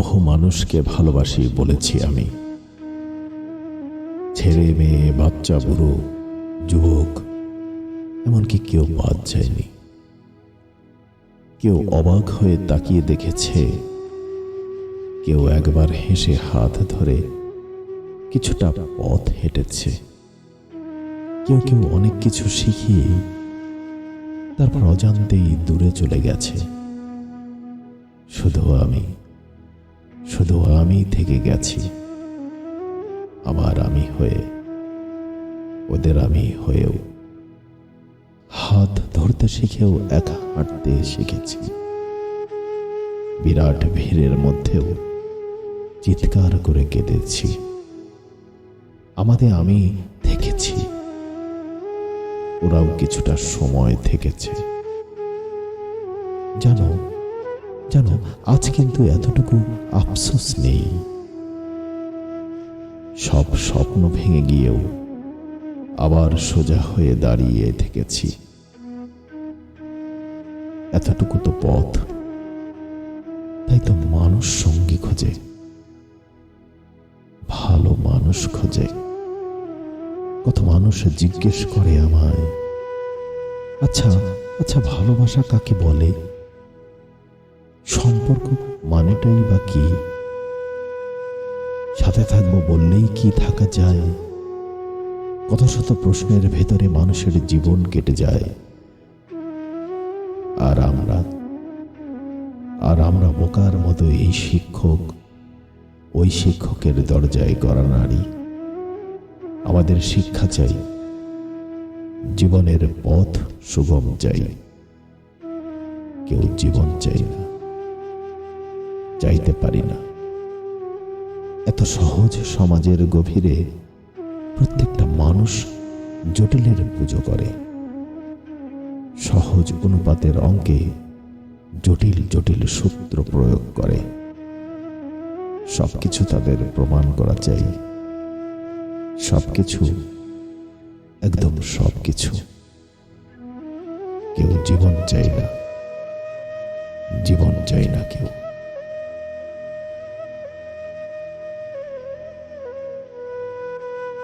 বহু মানুষকে ভালোবাসি বলেছি আমি। ছেলে, মেয়ে, বাচ্চা, বুড়ো, যুবক, এমনকি কেউ বাদ যায়নি। কেউ অবাক হয়ে তাকিয়ে দেখেছে, কেউ একবার হেসে হাত ধরে কিছুটা পথ হেঁটেছে। কেউ কেউ অনেক কিছু শিখিয়ে তারপর অজান্তেই দূরে চলে গেছে। শুধু আমি। শুধু আমি থেকে গেছি। আমার আমি হয়ে, ওদের আমি হয়েও হাত ধরতে শিখেও একা হাঁটতে শিখেছি। বিরাট ভিড়ের মধ্যেও চিৎকার করে কেঁদেছি। আমাদের আমি থেকেছি। ওরাও কিছুটা সময় থেকেছে। জানো জানো আজ কিন্তু এতটুকু আফসোস নেই। সব স্বপ্ন ভেঙে গিয়েও আবার সোজা হয়ে দাঁড়িয়ে থেকেছি। এতটুকু তো পথ। তাই তো মানুষ সঙ্গী খোঁজে। ভালো মানুষ খোঁজে। কত মানুষ জিজ্ঞেস করে আমায় আচ্ছা আচ্ছা ভালোবাসা কাকে বলে? সম্পর্ক মানেটাই বা কি? সাথে থাকব বললেই কি থাকা যায়? কত শত প্রশ্নের ভেতরে মানুষের জীবন কেটে যায়। আর আমরা আর আমরা বোকার মতো এই শিক্ষক, ওই শিক্ষকের দরজায় গড়া নারী। আমাদের শিক্ষা চাই, জীবনের পথ সুগম চাই। কেউ জীবন চাই না। চাইতে পারি না। এত সহজ সমাজের গভীরে প্রত্যেকটা মানুষ জটিলের পুজো করে। সহজ অনুপাতের অঙ্কে জটিল জটিল সূত্র প্রয়োগ করে। সবকিছু তাদের প্রমাণ করা চাই। সবকিছু একদম সবকিছু। কেউ জীবন চাই না। জীবন চাই না কেউ।